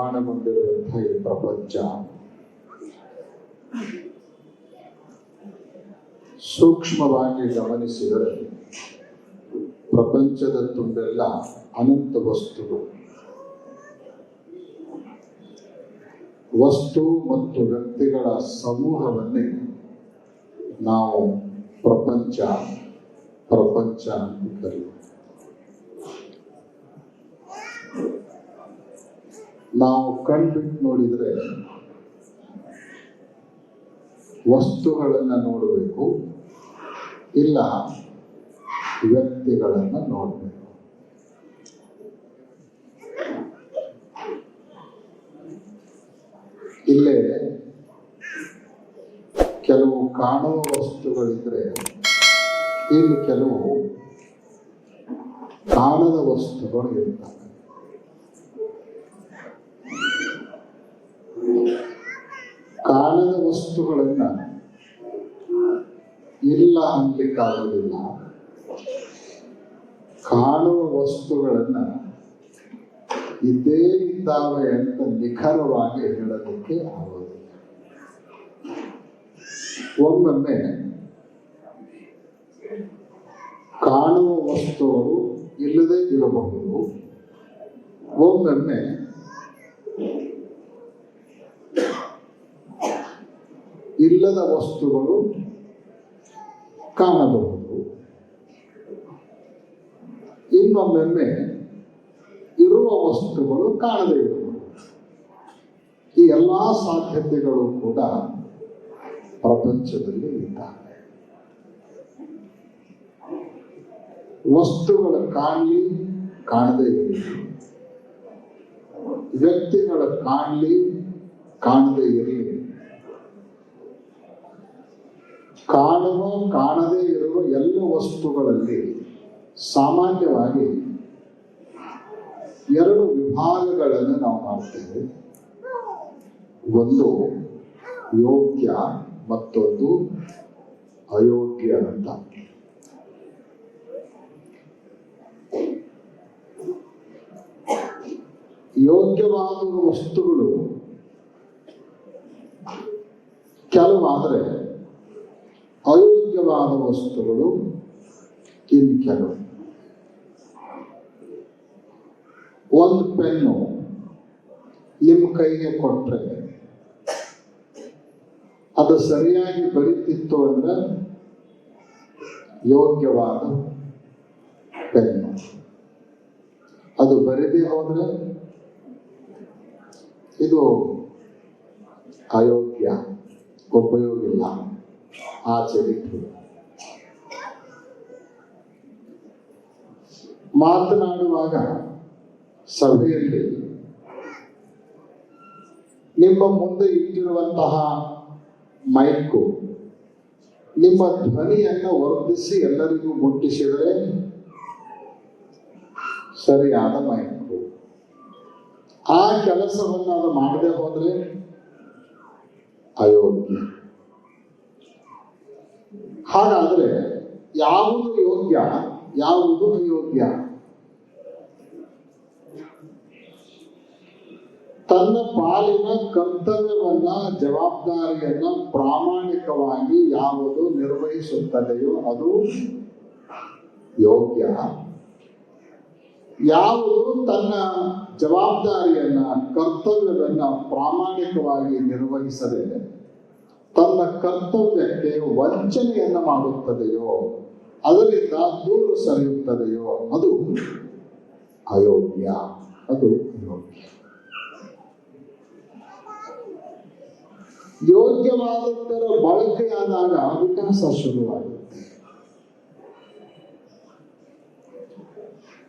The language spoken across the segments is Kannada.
ನಿರ್ಮಾಣಗೊಂಡಿರುವಂತಹ ಈ ಪ್ರಪಂಚ. ಸೂಕ್ಷ್ಮವಾಗಿ ಗಮನಿಸಿದರೆ ಪ್ರಪಂಚದ ತುಂಬೆಲ್ಲ ಅನಂತ ವಸ್ತುಗಳು. ವಸ್ತು ಮತ್ತು ವ್ಯಕ್ತಿಗಳ ಸಮೂಹವನ್ನೇ ನಾವು ಪ್ರಪಂಚ ಪ್ರಪಂಚ ಅಂತ ಕರೆಯುತ್ತೇವೆ. ನಾವು ಕಣ್ಬಿಟ್ಟು ನೋಡಿದರೆ ವಸ್ತುಗಳನ್ನು ನೋಡಬೇಕು, ಇಲ್ಲ ವ್ಯಕ್ತಿಗಳನ್ನು ನೋಡಬೇಕು. ಇಲ್ಲೇ ಕೆಲವು ಕಾಣುವ ವಸ್ತುಗಳಿದ್ರೆ, ಇಲ್ಲಿ ಕೆಲವು ಕಾಣದ ವಸ್ತುಗಳು ಇರ್ತವೆ. ಕಾಣದ ವಸ್ತುಗಳನ್ನ ಇಲ್ಲ ಅನ್ಲಿಕ್ಕಾಗೋದಿಲ್ಲ ಕಾಣುವ ವಸ್ತುಗಳನ್ನ ಇದೇ ಇದ್ದಾವೆ ಅಂತ ನಿಖರವಾಗಿ ಹೇಳೋದಕ್ಕೆ ಆಗೋದಿಲ್ಲ. ಒಮ್ಮೊಮ್ಮೆ ಕಾಣುವ ವಸ್ತುಗಳು ಇಲ್ಲದೆ ಇರಬಹುದು. ಒಮ್ಮೊಮ್ಮೆ ಇಲ್ಲದ ವಸ್ತುಗಳು ಕಾಣಬಹುದು. ಇನ್ನೊಮ್ಮೆ ಇರುವ ವಸ್ತುಗಳು ಕಾಣದೇ ಇರಬಹುದು ಈ ಎಲ್ಲ ಸಾಧ್ಯತೆಗಳು ಕೂಡ ಪ್ರಪಂಚದಲ್ಲಿ ಇದ್ದಾವೆ. ವಸ್ತುಗಳ ಕಾಣಲಿ ಕಾಣದೇ ಇರಲಿ ವ್ಯಕ್ತಿಗಳ ಕಾಣಲಿ ಕಾಣದೇ ಇರಲಿ ಕಾಣುವ ಕಾಣದೇ ಇರುವ ಎಲ್ಲ ವಸ್ತುಗಳಲ್ಲಿ ಸಾಮಾನ್ಯವಾಗಿ ಎರಡು ವಿಭಾಗಗಳನ್ನು ನಾವು ಮಾಡ್ತೇವೆ. ಒಂದು ಯೋಗ್ಯ ಮತ್ತೊಂದು ಅಯೋಗ್ಯ ಅಂತ. ಯೋಗ್ಯವಾದ ವಸ್ತುಗಳು ಕೆಲವಾದರೆ ಅಯೋಗ್ಯವಾದ ವಸ್ತುಗಳು ಇನ್ನು ಕೆಲವು. ಒಂದು ಪೆನ್ನು ನಿಮ್ಮ ಕೈಗೆ ಕೊಟ್ಟರೆ ಅದು ಸರಿಯಾಗಿ ಬರೀತಿತ್ತು ಅಂದ್ರೆ ಯೋಗ್ಯವಾದ ಪೆನ್ನು. ಅದು ಬರೀದೇ ಹೋದ್ರೆ ಇದು ಅಯೋಗ್ಯ, ಉಪಯೋಗ ಆಚರಿಕೆ ಮಾತನಾಡುವಾಗ ಸಭೆಯಲ್ಲಿ ನಿಮ್ಮ ಮುಂದೆ ಇಟ್ಟಿರುವಂತಹ ಮೈಕು, ನಿಮ್ಮ ಧ್ವನಿಯನ್ನು ವರ್ಧಿಸಿ ಎಲ್ಲರಿಗೂ ಮುಟ್ಟಿಸಿದರೆ ಸರಿಯಾದ ಮೈಕು. ಆ ಕೆಲಸವನ್ನು ಅದು ಮಾಡದೆ ಹೋದ್ರೆ ಅಯೋಗ್ಯ. ಹಾಗಾದ್ರೆ ಯಾವುದು ಯೋಗ್ಯ, ಯಾವುದು ಅಯೋಗ್ಯ? ತನ್ನ ಪಾಲಿನ ಕರ್ತವ್ಯವನ್ನ, ಜವಾಬ್ದಾರಿಯನ್ನ ಪ್ರಾಮಾಣಿಕವಾಗಿ ಯಾವುದು ನಿರ್ವಹಿಸುತ್ತದೆಯೋ ಅದು ಯೋಗ್ಯ. ಯಾವುದು ತನ್ನ ಜವಾಬ್ದಾರಿಯನ್ನ, ಕರ್ತವ್ಯವನ್ನ ಪ್ರಾಮಾಣಿಕವಾಗಿ ನಿರ್ವಹಿಸದೆ ತನ್ನ ಕರ್ತವ್ಯಕ್ಕೆ ವಂಚನೆಯನ್ನ ಮಾಡುತ್ತದೆಯೋ, ಅದರಿಂದ ದೂರ ಸರಿಯುತ್ತದೆಯೋ, ಅದು ಅಯೋಗ್ಯ ಅದು ಅಯೋಗ್ಯ. ಯೋಗ್ಯವಾದದ್ದರ ಬಳಕೆಯಾದಾಗ ವಿಕಾಸ ಶುರುವಾಗುತ್ತೆ.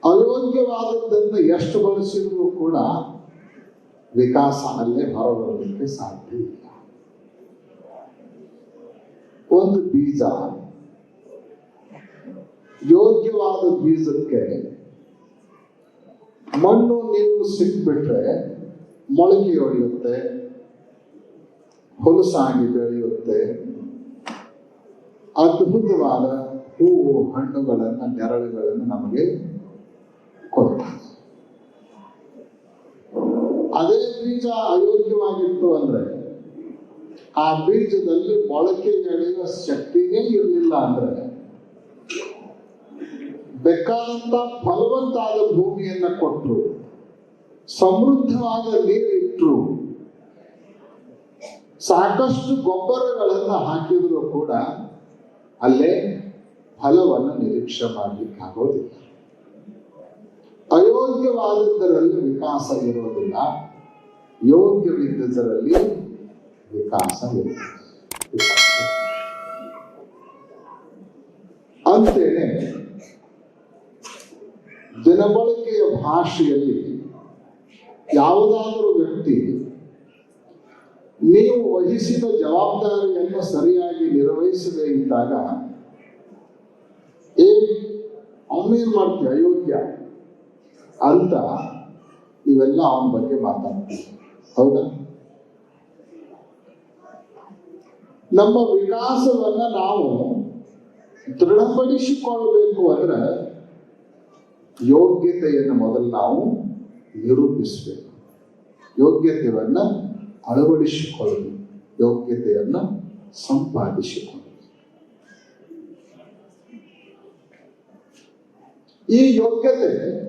ಅಯೋಗ್ಯವಾದದ್ದನ್ನು ಎಷ್ಟು ಬಳಸಿದರೂ ಕೂಡ ವಿಕಾಸ ಅಲ್ಲೇ ಹೊರಬರಲಿಕ್ಕೆ ಸಾಧ್ಯ ಒಂದು ಬೀಜ. ಯೋಗ್ಯವಾದ ಬೀಜಕ್ಕೆ ಮಣ್ಣು ನೀರು ಸಿಕ್ಬಿಟ್ರೆ ಮೊಳಕೆ ಹೊಡೆಯುತ್ತೆ ಹೊಲಸಾಗಿ ಬೆಳೆಯುತ್ತೆ. ಅದ್ಭುತವಾದ ಹೂವು, ಹಣ್ಣುಗಳನ್ನು, ನೆರಳುಗಳನ್ನು ನಮಗೆ ಕೊಡ್ತಾರೆ. ಅದೇ ಬೀಜ ಅಯೋಗ್ಯವಾಗಿತ್ತು ಅಂದ್ರೆ ಆ ಬೀಜದಲ್ಲಿ ಮೊಳಕೆ ನಡೆಯುವ ಶಕ್ತಿನೇ ಇರಲಿಲ್ಲ ಅಂದ್ರೆ ಬೇಕಾದಂತ ಫಲವಂತಾದ ಭೂಮಿಯನ್ನ ಕೊಟ್ಟರು ಸಮೃದ್ಧವಾದ ನೀರಿಟ್ಟರು ಸಾಕಷ್ಟು ಗೊಬ್ಬರಗಳನ್ನು ಹಾಕಿದ್ರು ಕೂಡ ಅಲ್ಲೇ ಫಲವನ್ನು ನಿರೀಕ್ಷೆ ಮಾಡಲಿಕ್ಕೆ ಆಗೋದಿಲ್ಲ. ಅಯೋಗ್ಯವಾದದ್ದರಲ್ಲಿ ವಿಕಾಸ ಇರೋದಿಲ್ಲ. ಯೋಗ್ಯವಿದ್ದದರಲ್ಲಿ ವಿಕಾಸ. ಅಂತೆಯೇ ದಿನಬಳಕೆಯ ಭಾಷೆಯಲ್ಲಿ ಯಾವುದಾದರೂ ವ್ಯಕ್ತಿ, ನೀವು ವಹಿಸಿದ ಜವಾಬ್ದಾರಿಯನ್ನು ಸರಿಯಾಗಿ ನಿರ್ವಹಿಸದೇ ಇದ್ದಾಗ, ಏ ಅವನೇನ್ ಮಾಡ್ತೀವಿ ಅಯೋಗ್ಯ ಅಂತ ನೀವೆಲ್ಲ ಅವನ ಬಗ್ಗೆ ಮಾತಾಡ್ತೀವಿ ಹೌದಾ ನಮ್ಮ ವಿಕಾಸವನ್ನ ನಾವು ದೃಢಪಡಿಸಿಕೊಳ್ಬೇಕು ಅಂದ್ರೆ ಯೋಗ್ಯತೆಯನ್ನು ಮೊದಲು ನಾವು ನಿರೂಪಿಸಬೇಕು. ಯೋಗ್ಯತೆಯನ್ನ ಅಳವಡಿಸಿಕೊಳ್ಳಬೇಕು. ಯೋಗ್ಯತೆಯನ್ನ ಸಂಪಾದಿಸಿಕೊಳ್ಳಬೇಕು. ಈ ಯೋಗ್ಯತೆ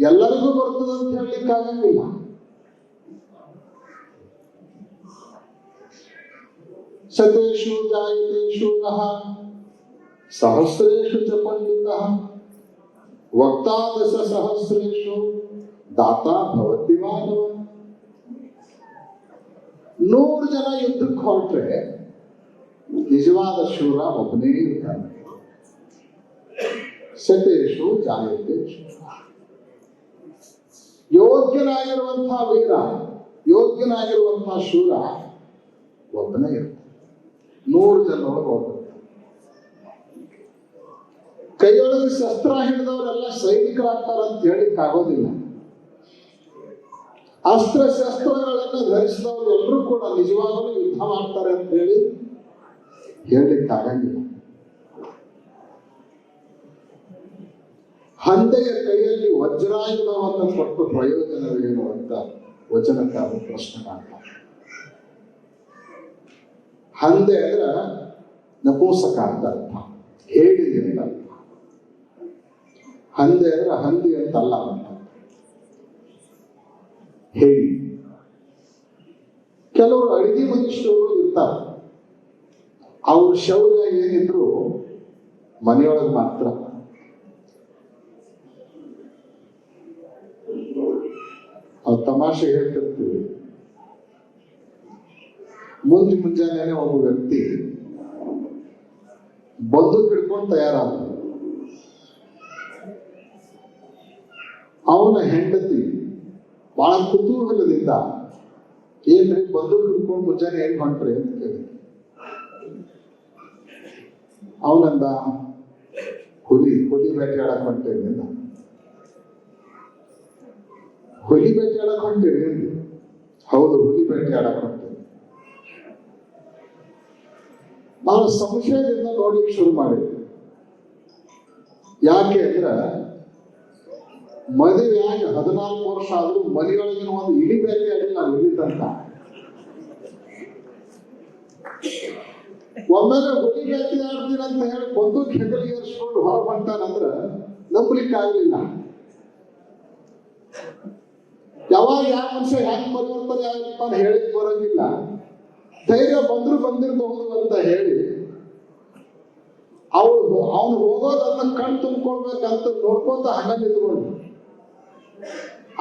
ಎಲ್ಲರಿಗೂ ಬರ್ತದೆ ಅಂತ ಹೇಳಲಿಕ್ಕಾಗಂಗಿಲ್ಲ. ಶತೇಶು ಜಾಯತೇಶು ನಃ ಸಹಸ್ರೇಶು ಚ ಪಂಡಿತ ವಕ್ತಾದಶ ಸಹಸ್ರೇಶು ದಾತಾ ಭವತಿ ಮಾನವ ನೂರು ಜನ ಯುದ್ಧಕ್ಕೆ ಹೊರಟ್ರೆ ನಿಜವಾದ ಶೂರ ಒಬ್ಬನೇ ಇರ್ತಾನೆ ಶತೇಶು ಜಾಯತೆ ಶೂರ ಯೋಗ್ಯನಾಗಿರುವಂತಹ ವೀರ ಯೋಗ್ಯನಾಗಿರುವಂತಹ ಶೂರ ಒಬ್ಬನೇ ಇರ್ತಾನೆ ನೂರು ಜನರೊಳಗೆ ಒಬ್ಬ ಕೈಯೊಳಗೆ ಶಸ್ತ್ರ ಹಿಡಿದವರೆಲ್ಲ ಸೈನಿಕರಾಗ್ತಾರಂತ ಹೇಳಿಕ್ ಆಗೋದಿಲ್ಲ. ಅಸ್ತ್ರ ಶಸ್ತ್ರಗಳನ್ನು ಧರಿಸಿದವರು ಎಲ್ಲರೂ ಕೂಡ ನಿಜವಾಗಲೂ ಯುದ್ಧ ಮಾಡ್ತಾರೆ ಅಂತ ಹೇಳಿ ಹೇಳಿಕ್ ಆಗಂಗಿಲ್ಲ. ಹಂದೆಯ ಕೈಯಲ್ಲಿ ವಜ್ರಾಯುಧವನ್ನು ಕೊಟ್ಟು ಪ್ರಯೋಜನವೇನು ಅಂತ ವಚನಕಾರ ಪ್ರಶ್ನೆ ಮಾಡ್ತಾರೆ. ಹಂದೆ ಅಂದ್ರೆ ನಪೋಸಕ ಅಂತ ಅರ್ಥ. ಹೇಳಿ ಅಂತ ಅರ್ಥ. ಹಂದೆ ಅಂದ್ರೆ ಹಂದಿ ಅಂತ ಅಲ್ಲ ಅಂತ ಹೇಳಿ. ಕೆಲವರು ಅಡಿಗೆ ಮನುಷ್ಯರು ಇರ್ತಾರೆ. ಅವ್ರ ಶೌರ್ಯ ಏನಿದ್ರು ಮನೆಯೊಳಗೆ ಮಾತ್ರ. ಅವ್ರ ತಮಾಷೆ ಹೇಳ್ತಿರ್ತೀವಿ ಮುಂಜಿ ಮುಂಜಾನೆ ಒಬ್ಬ ವ್ಯಕ್ತಿ ಬಂದು ಹಿಡ್ಕೊಂಡು ತಯಾರಾದ ಅವನ ಹೆಂಡತಿ ಬಹಳ ಕುತೂಹಲದಿಂದ, ಏನ್ರಿ ಬಂದೂಕ್ ಹಿಡ್ಕೊಂಡು ಮುಂಜಾನೆ ಏನ್ ಹೊಂಟ್ರಿ ಅಂತ ಕೇಳಿ ಅವನಂದ, ಹುಲಿ ಹುಲಿ ಬೇಟೆಯಾಡಕ್ ಹೊಂಟೇನಿ ಅಂದ ಹುಲಿ ಬೇಟೆಯಾಡಕ್ ಅಂದೆ. ಹೌದು, ಹುಲಿ ಬೇಟೆಯಾಡಕ್ ಹೊಂಟೇನಿ. ನಾನು ಸಂಶಯದಿಂದ ನೋಡ್ಲಿಕ್ಕೆ ಶುರು ಮಾಡಿದ್ದೆ ಯಾಕೆ ಅಂದ್ರೆ ಮದುವೆಯಾಗಿ ಹದಿನಾಲ್ಕು ವರ್ಷ ಆದ್ರೂ ಮನೆಯೊಳಗಿನ ಒಂದು ಇಡಿ ಬೇರೆ ಅಲ್ಲಿ ಇಲ್ಲಿ ತನಕ. ಒಮ್ಮೆಲೆ ಹುಲಿ ಬೇಟೆ ಆಡ್ತೀನಿ ಅಂತ ಹೇಳಿ ಒಂದು ಹೆಗಲಿಗೆ ಏರಿಸ್ಕೊಂಡು ಹೊರ ಬಂತಾನಂದ್ರ ನಂಬಲಿಕ್ಕೆ ಆಗ್ಲಿಲ್ಲ. ಯಾವಾಗ ಯಾವ ಮನುಷ್ಯ ಹೆಂಗ್ ಪರಿವರ್ತನೆ ಆಗುತ್ತಾನೆ ಹೇಳಿಕ್ ಬರೋಂಗಿಲ್ಲ. ಧೈರ್ಯ ಬಂದ್ರು ಬಂದಿರಬಹುದು ಅಂತ ಹೇಳಿ, ಅವಳು ಅವನು ಹೋಗೋದನ್ನ ಕಣ್ ತುಂಬ್ಕೊಳ್ಬೇಕಂತ ನೋಡ್ಕೊಂತ ಹಂಗ ನಿಂತ್ಕೊಂಡು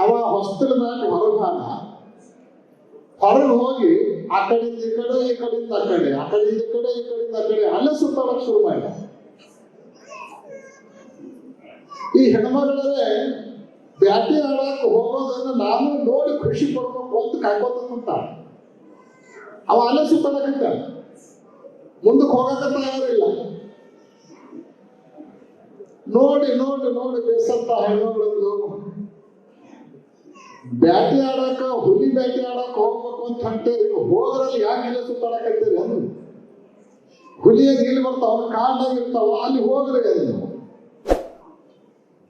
ಅವ ಹೊಸ್ತಲ ಮ್ಯಾಕ್ ಹೊರಗಾನ ಹೊರಗೆ ಹೋಗಿ ಆ ಕಡೆಯಿಂದ ಈ ಕಡೆ, ಈ ಕಡೆಯಿಂದ ಆ ಕಡೆ, ಆ ಕಡೆಯಿಂದ ಈ ಕಡೆ, ಈ ಕಡೆಯಿಂದ ಆ ಕಡೆ, ಅಲ್ಲೇ ಸುತ್ತಾಡಕ್ ಶುರು ಮಾಡಿದ. ಈ ಹೆಣ್ಮಗಳೇ ಬ್ಯಾಟಿ ಆಡಕ್ ಹೋಗೋದನ್ನ ನಾನು ನೋಡಿ ಖುಷಿ ಪಡ್ಬೇಕು ಅಂತ ಕಾಯ್ಕೋತ ಕುಂತ ಅವ ಅಲ್ಲೇ ಸುತ್ತಾಡಕತ್ತ ಮುಂದಕ್ಕೆ ಹೋಗಕ ತಯಾರಿಲ್ಲ ನೋಡಿ ನೋಡಿ ನೋಡಿ ಬೇಸತ್ತ ಹೆಣ್ಮಗಳದ್ದು ಬ್ಯಾಟಿ ಆಡಕ, ಹುಲಿ ಬ್ಯಾಟಿ ಆಡಾಕ ಹೋಗ್ಬೇಕು ಅಂತ ಹೊಂಟೇರಿ ಹೋದ್ರಲ್ಲಿ ಯಾಕೆ ಇಲ್ಲ ಸುತ್ತಾಡಕತ್ತೀರಿ ಅಂದ್ರು. ಹುಲಿಯ ಇಲ್ಲಿ ಬರ್ತಾವ ಇರ್ತಾವ ಅಲ್ಲಿ ಹೋಗ್ರಿ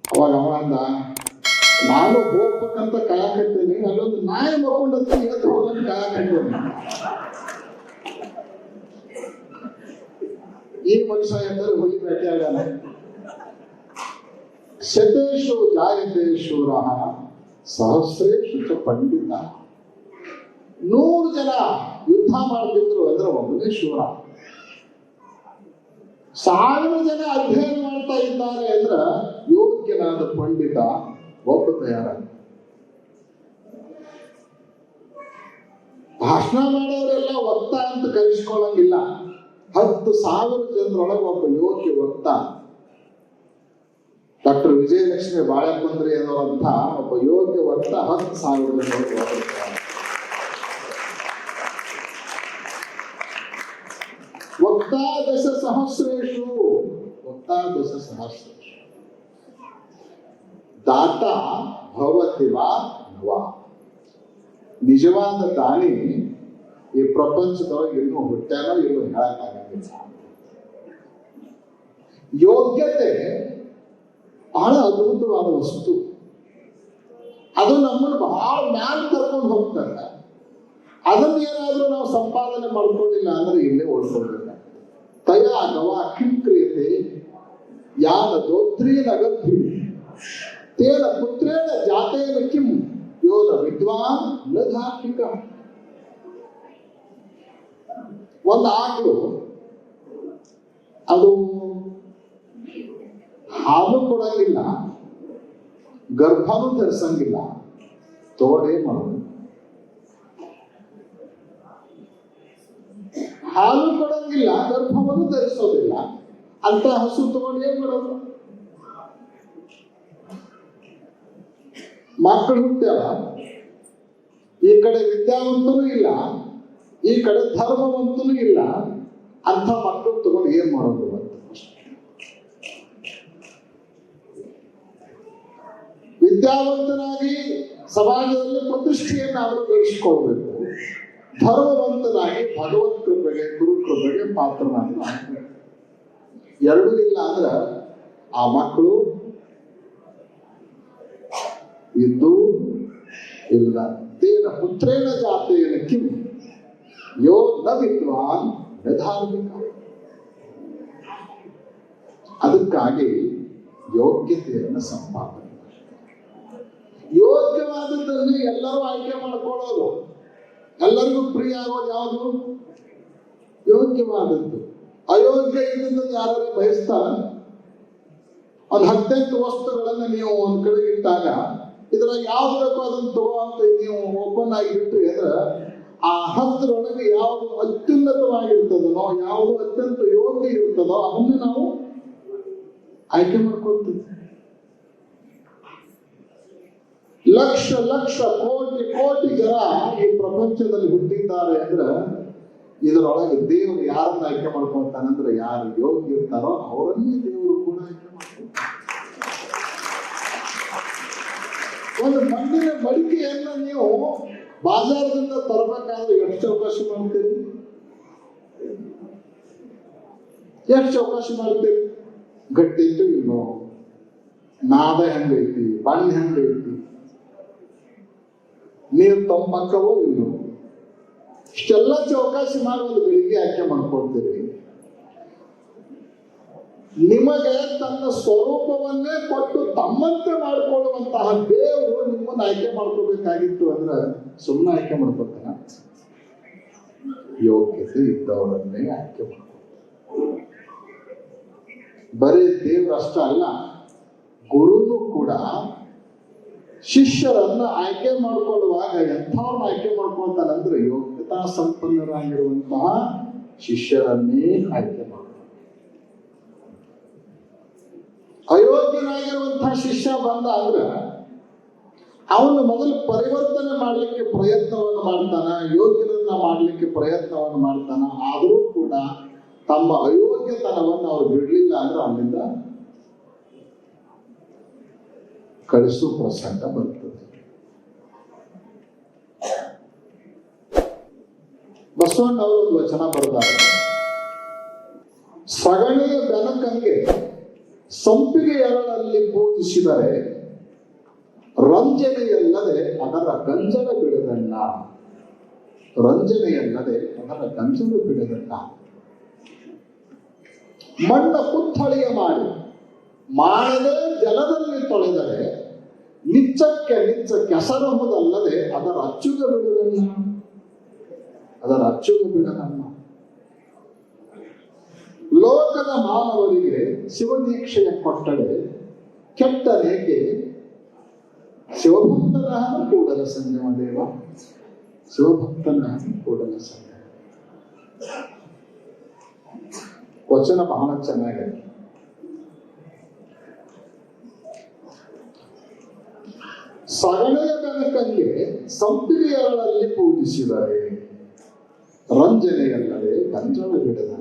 ಅವಾಗ ಅವ ನಾನು ಹೋಗ್ಬೇಕಂತ ಕಾಯಕತ್ತೇನೆ ಅಲ್ಲೊಂದು ನಾಯಿ ಮಕ್ಕೊಂಡಂತ ಎದ್ದು ಹೋಗಂತ ಕಾಯಕತ್ತೇನೆ ಈ ಮನುಷ್ಯ ಎಂದರೆ ಹುಲಿ ಭೇಟಿಯಾಗಾನ ಶತೇಶು ಜಾಯತೆ ಶೂರ ಸಹಸ್ರೇಶು ಚ ಪಂಡಿತ. ನೂರು ಜನ ಯುದ್ಧ ಮಾಡ್ತಿದ್ರು ಅಂದ್ರೆ ಒಬ್ಬನೇ ಶೂರ. ಸಾವಿರ ಜನ ಅಧ್ಯಯನ ಮಾಡ್ತಾ ಇದ್ದಾರೆ ಅಂದ್ರೆ ಯೋಗ್ಯನಾದ ಪಂಡಿತ. ಒಬ್ಬ ತಯಾರ ಭಾಷಣ ಮಾಡೋರೆಲ್ಲ ಒತ್ತ ಅಂತ ಕರೆಸ್ಕೊಳ್ಳಂಗಿಲ್ಲ ಹತ್ತು ಸಾವಿರ ಜನರೊಳಗೆ ಒಬ್ಬ ಯೋಗ್ಯ ಒತ್ತ. ಡಾಕ್ಟರ್ ವಿಜಯಲಕ್ಷ್ಮಿ ಬಾಳೆಮಂದ್ರಿ ಅನ್ನೋಂಥ ಒಬ್ಬ ಯೋಗ್ಯ ಒತ್ತ ಹತ್ತು ಸಾವಿರ ಜನರೊಳಗೆ ಒತ್ತ ವಕ್ತಾದಶ ಸಹಸ್ರೇಶು. ವಕ್ತಾದಶ ಸಹಸ್ರೇಶು ದಾತ ಭವತಿ ನಿಜವಾದ ದಾನಿ ಈ ಪ್ರಪಂಚದೊಳಗೆ ಇನ್ನೂ ಹುಟ್ಟ್ಯಾನೋ ಇಲ್ಲೋ ಹೇಳಕ್ಕಾಗಂಗಿಲ್ಲ. ಯೋಗ್ಯತೆ ಬಹಳ ಅದ್ಭುತವಾದ ವಸ್ತು. ಅದು ನಮ್ಮನ್ನು ಬಹಳ ಮ್ಯಾಲ ಕರ್ಕೊಂಡು ಹೋಗ್ತಾರೆ ಅದನ್ನ ಏನಾದ್ರೂ ನಾವು ಸಂಪಾದನೆ ಮಾಡ್ಕೊಳ್ಳಿಲ್ಲ ಅಂದ್ರೆ ಇಲ್ಲೇ ಉಳ್ಕೊಳ್ಬೇಕು ತಯಾ ಕಿಂಕ್ರಿಯತೆ ಯಾನ ದೋತ್ರೀನ ಗದ್ಭಿ ತೇನ ಪುತ್ರೇಣ ಜಾತೇನ ಕಿಂ? ಯೋನ ವಿದ್ವಾನ್ನ ಧಾರ್ಮಿಕ ಒಂದು ಆಕಳು. ಅದು ಹಾಲು ಕೊಡಂಗಿಲ್ಲ, ಗರ್ಭನೂ ಧರಿಸಂಗಿಲ್ಲ. ತೋಡೆ ಮಾಡೋದು. ಹಾಲು ಕೊಡಂಗಿಲ್ಲ, ಗರ್ಭವನ್ನು ಧರಿಸೋದಿಲ್ಲ. ಅಂತ ಹಸು ತಗೊಂಡು ಏನ್ ಮಾಡೋದು ಮಕ್ಕಳು ಹುಟ್ಟ್ಯಾವ ಈ ಕಡೆ ವಿದ್ಯಾವಂತನೂ ಇಲ್ಲ, ಈ ಕಡೆ ಧರ್ಮವಂತನೂ ಇಲ್ಲ. ಅಂತ ಮಕ್ಕಳು ತಗೊಂಡು ಏನ್ ಮಾಡೋದು ವಿದ್ಯಾವಂತನಾಗಿ ಸಮಾಜದಲ್ಲಿ ಪ್ರತಿಷ್ಠೆಯನ್ನು ಅವರು ಗಳಿಸಿಕೊಳ್ಬೇಕು ಧರ್ಮವಂತನಾಗಿ ಭಗವತ್ ಕೃಪೆಗೆ, ಗುರು ಕೃಪೆಗೆ ಪಾತ್ರನಾಗಿ ಎರಡೂ ಇಲ್ಲ ಅಂದ್ರೆ ಆ ಮಕ್ಕಳು ಇದ್ದು ಇಲ್ಲ ತೇನ ಪುತ್ರೇನ ಜಾತೇನ ಕಿಂ. ಯೋ ನ ವಿದ್ವಾನ್ ಧಾರ್ಮಿಕ ಅದಕ್ಕಾಗಿ ಯೋಗ್ಯತೆಯನ್ನು ಸಂಪಾದನೆ ಯೋಗ್ಯವಾದದ್ದನ್ನು ಎಲ್ಲರೂ ಆಯ್ಕೆ ಮಾಡ್ಕೊಳ್ಳೋದು. ಎಲ್ಲರಿಗೂ ಪ್ರಿಯ ಆಗೋದು ಯಾವುದು? ಯೋಗ್ಯವಾದದ್ದು. ಅಯೋಗ್ಯ ಇದ್ದದ್ದು ಯಾರು ಬಯಸ್ತಾರ? ಒಂದು ಹದಿನೆಂಟು ವಸ್ತುಗಳನ್ನು ನೀವು ಒಂದು ಕಡೆ ಇಟ್ಟಾಗ ಇದ್ರಾಗ ಯಾವ್ದು ಬೇಕೋ ಅದನ್ನ ತಗೋ ಅಂತ ನೀವು ಓಪನ್ ಆಗಿ ಅಂದ್ರೆ ಆ ಹತ್ತರೊಳಗೆ ಯಾವುದು ಅತ್ಯುನ್ನತವಾಗಿರ್ತದನೋ ಯಾವುದು ಅತ್ಯಂತ ಯೋಗ್ಯ ಇರ್ತದೋ ಅದನ್ನ ನಾವು ಆಯ್ಕೆ ಮಾಡ್ಕೊಳ್ತೀವಿ. ಲಕ್ಷ ಲಕ್ಷ, ಕೋಟಿ ಕೋಟಿ ಜನ ಈ ಪ್ರಪಂಚದಲ್ಲಿ ಹುಟ್ಟಿದ್ದಾರೆ ಅಂದ್ರೆ ಇದರೊಳಗೆ ದೇವರು ಯಾರನ್ನ ಆಯ್ಕೆ ಮಾಡ್ಕೊಳ್ತಾನಂದ್ರೆ ಯಾರು ಯೋಗ್ಯ ಇರ್ತಾರೋ ಅವರನ್ನೇ ದೇವರು ಕೂಡ ಆಯ್ಕೆ ಮಾಡ್ಕೊಳ್ತಾನೆ. ಒಂದು ಮಣ್ಣಿನ ಮಡಿಕೆಯನ್ನ ನೀವು ಬಾಜಾರದಿಂದ ತರಬೇಕಾದ್ರೆ ಎಷ್ಟು ಅವಕಾಶ ಮಾಡ್ತೀರಿ? ಎಷ್ಟು ಅವಕಾಶ ಮಾಡ್ತೀರಿ? ಗಟ್ಟಿ ಇತ್ತು ಇಲ್ಲೋ ನಾದ ಹೆಂಗೈತಿ ಬಣ್ಣ ಹೆಂಗೈತಿ ನೀರು ತಂಪಕ್ಕವೋ ಇಲ್ಲೋ ಇಷ್ಟೆಲ್ಲ ಚೌಕಾಸಿ ಮಾಡಿ ಒಂದು ಬೆಳಿಗ್ಗೆ ಆಯ್ಕೆ ಮಾಡ್ಕೊಳ್ತೀರಿ. ನಿಮಗೆ ತನ್ನ ಸ್ವರೂಪವನ್ನೇ ಕೊಟ್ಟು ತಮ್ಮಂತೆ ಮಾಡಿಕೊಳ್ಳುವಂತಹ ದೇವರು ನಿಮ್ಮನ್ನ ಆಯ್ಕೆ ಮಾಡ್ಕೋಬೇಕಾಗಿತ್ತು ಅಂದ್ರೆ ಸುಮ್ಮನೆ ಆಯ್ಕೆ ಮಾಡ್ಕೊತಾನ ಯೋಗ್ಯತೆ ಇದ್ದವರನ್ನೇ ಆಯ್ಕೆ ಮಾಡ್ಕೊ ಬರೀ ದೇವ್ರು ಅಷ್ಟ ಅಲ್ಲ, ಗುರುನು ಕೂಡ ಶಿಷ್ಯರನ್ನ ಆಯ್ಕೆ ಮಾಡ್ಕೊಳ್ಳುವಾಗ ಎಂಥವ್ರನ್ನ ಆಯ್ಕೆ ಮಾಡ್ಕೊಳ್ತಾನಂದ್ರೆ ಯೋಗ್ಯತಾ ಸಂಪನ್ನರಾಗಿರುವಂತಹ ಶಿಷ್ಯರನ್ನೇ ಆಯ್ಕೆ ಮಾಡ್ತಾರೆ ಶಿಷ್ಯ ಬಂದ ಅಂದ್ರೆ ಅವನು ಮೊದಲು ಪರಿವರ್ತನೆ ಮಾಡಲಿಕ್ಕೆ ಪ್ರಯತ್ನವನ್ನು ಮಾಡ್ತಾನ ಯೋಗ್ಯರನ್ನ ಮಾಡಲಿಕ್ಕೆ ಪ್ರಯತ್ನವನ್ನು ಮಾಡ್ತಾನ, ಆದರೂ ಕೂಡ ತಮ್ಮ ಅಯೋಗ್ಯತನವನ್ನು ಅವರು ಬಿಡಲಿಲ್ಲ ಅಂದ್ರೆ ಅಲ್ಲಿಂದ ಕಳಿಸು ಪ್ರಸಂಗ ಬರ್ತದೆ. ಬಸವಣ್ಣ ಅವರು ಒಂದು ವಚನ ಬರ್ತಾರೆ ಸಗಣಿಯ ಬೆನಕಂಗೆ ಸಂಪಿಗೆ ಎರಳಲ್ಲಿ ಪೂಜಿಸಿದರೆ ರಂಜನೆಯಲ್ಲದೆ ಅದರ ಗಂಜಲ ಬಿಡದಣ್ಣ ರಂಜನೆಯಲ್ಲದೆ ಅದರ ಗಂಜಲು ಬಿಡದಣ್ಣ ಮಣ್ಣ ಪುತ್ಥಳಿಯ ಮಾಡಿ ಮಾಡದೆ ಜಲದಲ್ಲಿ ತೊಳೆದರೆ ನಿಚ್ಚಕ್ಕೆ ನಿಚ್ಚ ಕೆಸರಹುದಲ್ಲದೆ ಅದರ ಅಚ್ಚುಗ ಬಿಡದಣ್ಣ ಅದರ ಅಚ್ಚುಗ ಬಿಡದಣ್ಣ ಲೋಕದ ಮಾನವರಿಗೆ ಶಿವದೀಕ್ಷೆಯ ಕೊಟ್ಟರೆ ಕೆಟ್ಟ ರೇಖೆ ಶಿವಭಕ್ತನ ಕೂಡಲ ಸಂಗಮ ದೇವ, ಶಿವಭಕ್ತನ ಕೂಡಲ ಸಂಗಮ. ವಚನ ಬಹಳ ಚೆನ್ನಾಗಿದೆ. ಸಗಣೆಯ ಕನಕಲ್ಲಿ ಸಂಪಿಗೆಯರಲ್ಲಿ ಪೂಜಿಸಿದರೆ, ರಂಜನೆಯಲ್ಲದೆ ಬಿಡದ